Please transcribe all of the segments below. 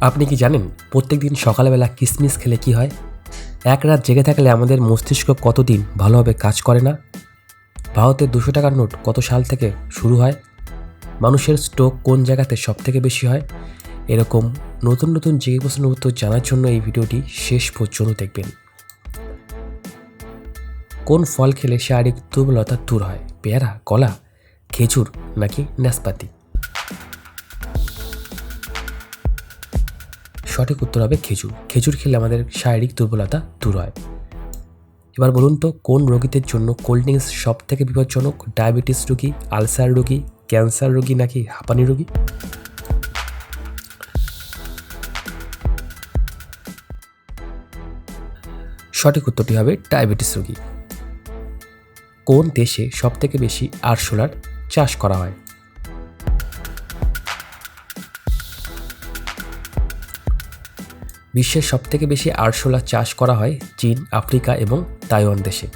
আপনি কি জানেন প্রত্যেক দিন সকালবেলা কিসমিস খেলে কি হয়? এক রাত জেগে থাকলে আমাদের মস্তিষ্ক কতদিন ভালোভাবে কাজ করে না? ভারতের দুশো টাকার নোট কত সাল থেকে শুরু হয়? মানুষের স্ট্রোক কোন জায়গাতে সব থেকে বেশি হয়? এরকম নতুন নতুন জিজ্ঞেস প্রশ্নের উত্তর জানার জন্য এই ভিডিওটি শেষ পর্যন্ত দেখবেন। কোন ফল খেলে শারীরিক দুর্বলতা দূর হয়? পেয়ারা, কলা, খেজুর নাকি নাশপাতি? সঠিক উত্তর হবে খেজুর। খেজুর খেলে আমাদের শারীরিক দুর্বলতা দূর হয়। এবার বলুন তো, কোন রোগীদের জন্য কোল্ড ড্রিঙ্কস সব থেকে বিপজ্জনক? ডায়াবেটিস রোগী আলসার রোগী ক্যান্সার রোগী নাকি হাঁপানি রোগী? সঠিক উত্তরটি হবে ডায়াবেটিস রোগী। কোন দেশে সবথেকে বেশি আরশোলার চাষ করা হয়? বিশ্বের সবথেকে বেশি আরশোলা চাষ করা হয় চীন, আফ্রিকা এবং তাইওয়ান দেশে,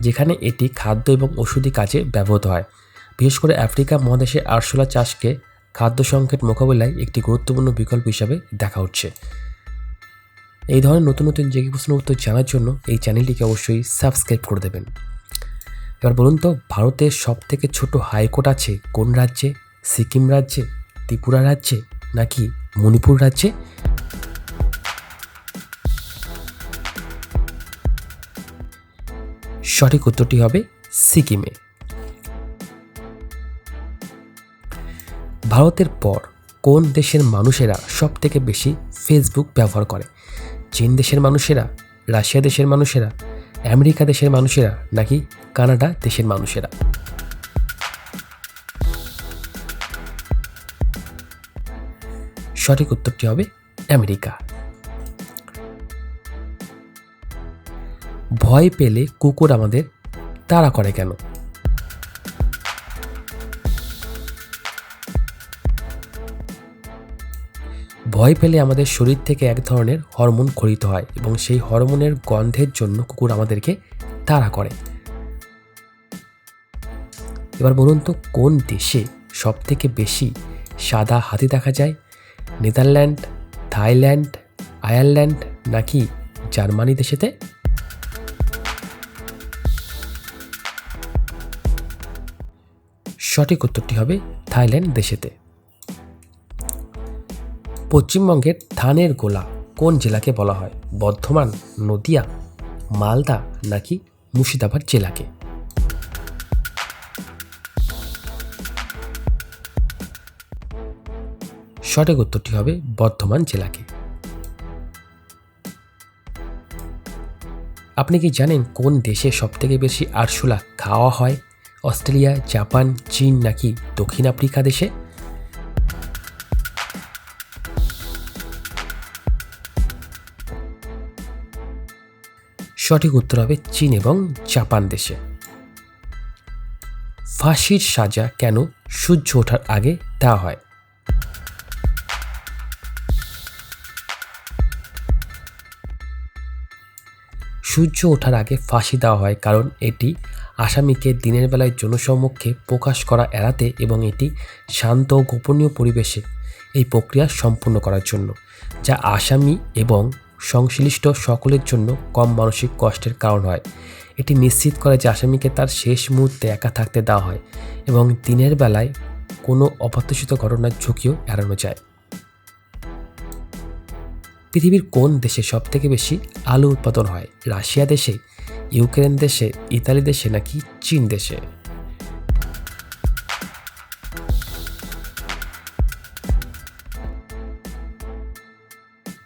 যেখানে এটি খাদ্য এবং ওষুধি কাজে ব্যবহৃত হয়। বিশেষ করে আফ্রিকা মহাদেশে আরশোলা চাষকে খাদ্য সংকট মোকাবিলায় একটি গুরুত্বপূর্ণ বিকল্প হিসাবে দেখা হচ্ছে। এই ধরনের নতুন নতুন জেগে প্রশ্নের উত্তর জানার জন্য এই চ্যানেলটিকে অবশ্যই সাবস্ক্রাইব করে দেবেন। এবার বলুন তো, ভারতের সব থেকে ছোট হাইকোর্ট আছে কোন রাজ্যে? সিকিম রাজ্যে? ত্রিপুরা রাজ্যে? নাকি মণিপুর রাজ্যে? সঠিক উত্তরটি হবে সিকিমে। ভারতের পর কোন দেশের মানুষেরা সব থেকে বেশি ফেসবুক ব্যবহার করে? চীন দেশের মানুষেরা, রাশিয়া দেশের মানুষেরা, আমেরিকা দেশের মানুষেরা, নাকি কানাডা দেশের মানুষেরা? সঠিক উত্তরটি হবে আমেরিকা। ভয় পেলে কুকুর আমাদের তাড়া করে কেন? ভয় পেলে আমাদের শরীর থেকে এক ধরনের হরমোন খরিত হয় এবং সেই হরমোনের গন্ধের জন্য কুকুর আমাদেরকে তাড়া করে। এবার বলুন তো, কোন দেশে সব থেকে বেশি সাদা হাতি দেখা যায়? নেদারল্যান্ড, থাইল্যান্ড, আয়ারল্যান্ড নাকি জার্মানি দেশেতে? সঠিক উত্তরটি হবে থাইল্যান্ড দেশেতে। পশ্চিমবঙ্গের ধানের গোলা কোন জেলাকে বলা হয়? বর্ধমান, নদিয়া, মালদা নাকি মুর্শিদাবাদ জেলাকে? সঠিক উত্তরটি হবে বর্ধমান জেলাকে। আপনি কি জানেন কোন দেশে সবথেকে বেশি আরশোলা খাওয়া হয়? অস্ট্রেলিয়া, জাপান, চীন নাকি দক্ষিণ আফ্রিকা দেশে? সঠিক উত্তর হবে চীন এবং জাপান দেশে। ফাঁসির সাজা কেন সূর্য ওঠার আগে দেওয়া হয়? সূর্য ওঠার আগে ফাঁসি দেওয়া হয় কারণ এটি আসামিকে দিনের বেলায় জনসম্মুখে প্রকাশ করা এড়াতে এবং এটি শান্ত ও গোপনীয় পরিবেশে এই প্রক্রিয়া সম্পূর্ণ করার জন্য, যা আসামি এবং সংশ্লিষ্ট সকলের জন্য কম মানসিক কষ্টের কারণ হয়। এটি নিশ্চিত করে যে আসামিকে তার শেষ মুহূর্তে একা থাকতে দেওয়া হয় এবং দিনের বেলায় কোনো অপ্রত্যাশিত ঘটনার ঝুঁকিও এড়ানো যায়। পৃথিবীর কোন দেশে সবথেকে বেশি আলু উৎপাদন হয়? রাশিয়া দেশে ইউক্রেন দেশে, ইতালি দেশে নাকি চীন দেশে?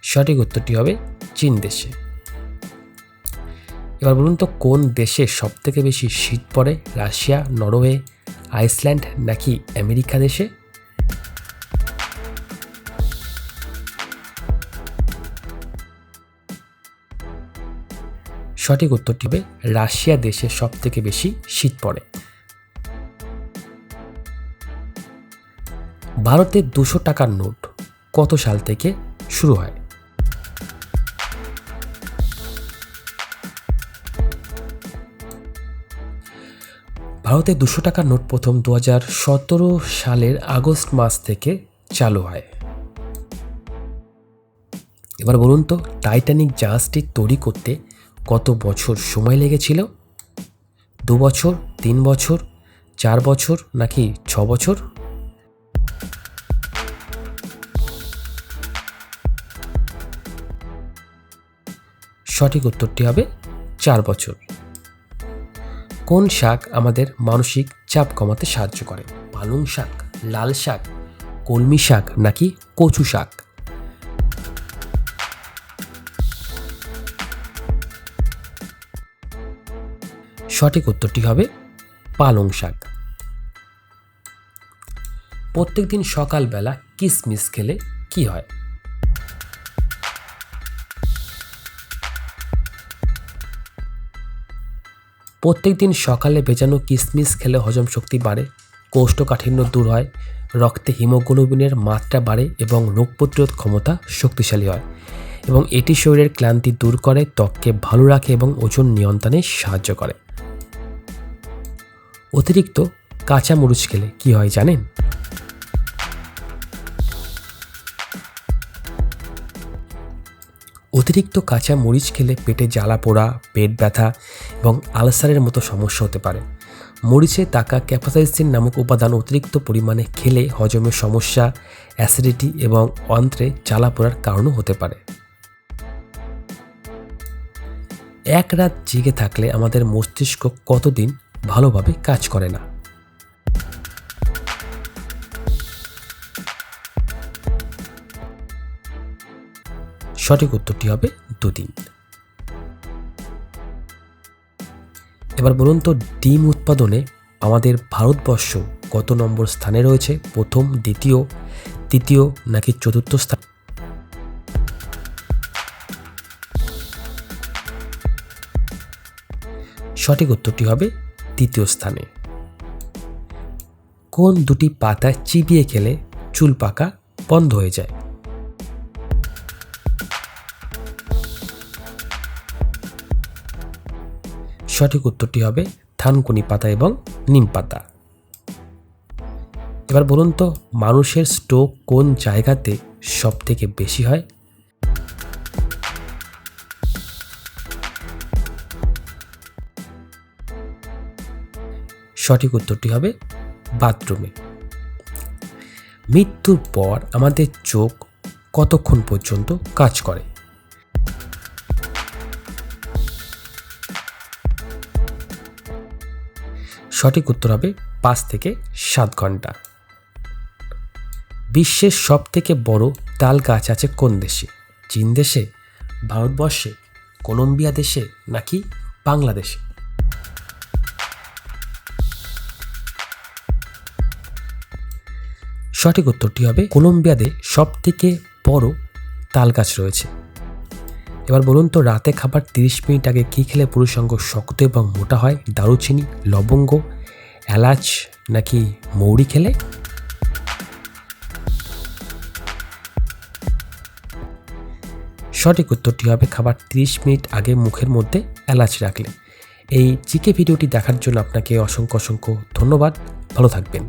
সঠিক উত্তরটি হবে চীন দেশে। এবার বলুন তো, কোন দেশে সবথেকে বেশি শীত পড়ে? রাশিয়া, নরওয়ে, আইসল্যান্ড নাকি আমেরিকা দেশে? সঠিক উত্তরটি হবে রাশিয়া দেশে সব থেকে বেশি শীত পড়ে। ভারতের দুশো টাকার নোট কত সাল থেকে শুরু হয়? ভারতে দুশো টাকার নোট প্রথম দু হাজার সতেরো সালের আগস্ট মাস থেকে চালু হয়। এবার বলুন তো, টাইটানিক জাহাজটি তৈরি করতে কত বছর সময় লেগেছিল? দু বছর, তিন বছর, চার বছর, নাকি ছ বছর? সঠিক উত্তরটি হবে চার বছর। কোন শাক আমাদের মানসিক চাপ কমাতে সাহায্য করে? পালং শাক, লাল শাক, কলমি শাক, নাকি কচু শাক? সঠিক উত্তরটি হবে পালং শাক। প্রত্যেক দিন সকালবেলা কিসমিস খেলে কি হয়? প্রত্যেক দিন সকালে ভেজানো কিসমিস খেলে হজম শক্তি বাড়ে, কোষ্ঠকাঠিন্য দূর হয়, রক্তে হিমোগ্লোবিনের মাত্রা বাড়ে এবং রোগ প্রতিরোধ ক্ষমতা শক্তিশালী হয় এবং এটি শরীরের ক্লান্তি দূর করে, ত্বককে ভালো রাখে এবং ওজন নিয়ন্ত্রণে সাহায্য করে। অতিরিক্ত কাঁচা মরিচ খেলে কি হয় জানেন? অতিরিক্ত কাঁচা মরিচ খেলে পেটে জ্বালা পোড়া, পেট ব্যথা এবং আলসারের মতো সমস্যা হতে পারে। মরিচে থাকা ক্যাপাসাইসিন নামক উপাদান অতিরিক্ত পরিমাণে খেলে হজমের সমস্যা, অ্যাসিডিটি এবং অন্ত্রে জ্বালা পোড়ার কারণও হতে পারে। এক রাত জেগে থাকলে আমাদের মস্তিষ্ক কতদিন ভালোভাবে কাজ করে না। সঠিক উত্তরটি হবে দুদিন। এবার বলুন তো, ডিম উৎপাদনে আমাদের ভারতবর্ষ কত নম্বর স্থানে রয়েছে? প্রথম, দ্বিতীয়, তৃতীয় নাকি চতুর্থ স্থান? সঠিক উত্তরটি হবে তৃতীয় স্থানে। কোন দুটি পাতা চিবিয়ে খেলে চুল পাকা বন্ধ হয়ে যায়? সঠিক উত্তরটি হবে থানকুনি পাতা এবং নিম পাতা। এবার বলুন তো, মানুষের স্ট্রোক কোন জায়গাতে সব থেকে বেশি হয়? সঠিক উত্তরটি হবে বাথরুমে। মৃত্যুর পর আমাদের চোখ কতক্ষণ পর্যন্ত কাজ করে? সঠিক উত্তর হবে পাঁচ থেকে সাত ঘণ্টা। বিশ্বের সব থেকে বড় তাল গাছ আছে কোন দেশে? চীন দেশে, ভারতবর্ষে, কলম্বিয়া দেশে নাকি বাংলাদেশে? সঠিক উত্তরটি হবে কলম্বিয়াতে সব থেকে বড় তাল গাছ রয়েছে। এবার বলুন তো, রাতে খাবার তিরিশ মিনিট আগে কী খেলে পুরুষাঙ্গ শক্ত এবং মোটা হয়? দারুচিনি, লবঙ্গ, এলাচ নাকি মৌরি খেলে? সঠিক উত্তরটি হবে খাবার তিরিশ মিনিট আগে মুখের মধ্যে এলাচ রাখলে। এই জিকে ভিডিওটি দেখার জন্য আপনাকে অসংখ্য অসংখ্য ধন্যবাদ। ভালো থাকবেন।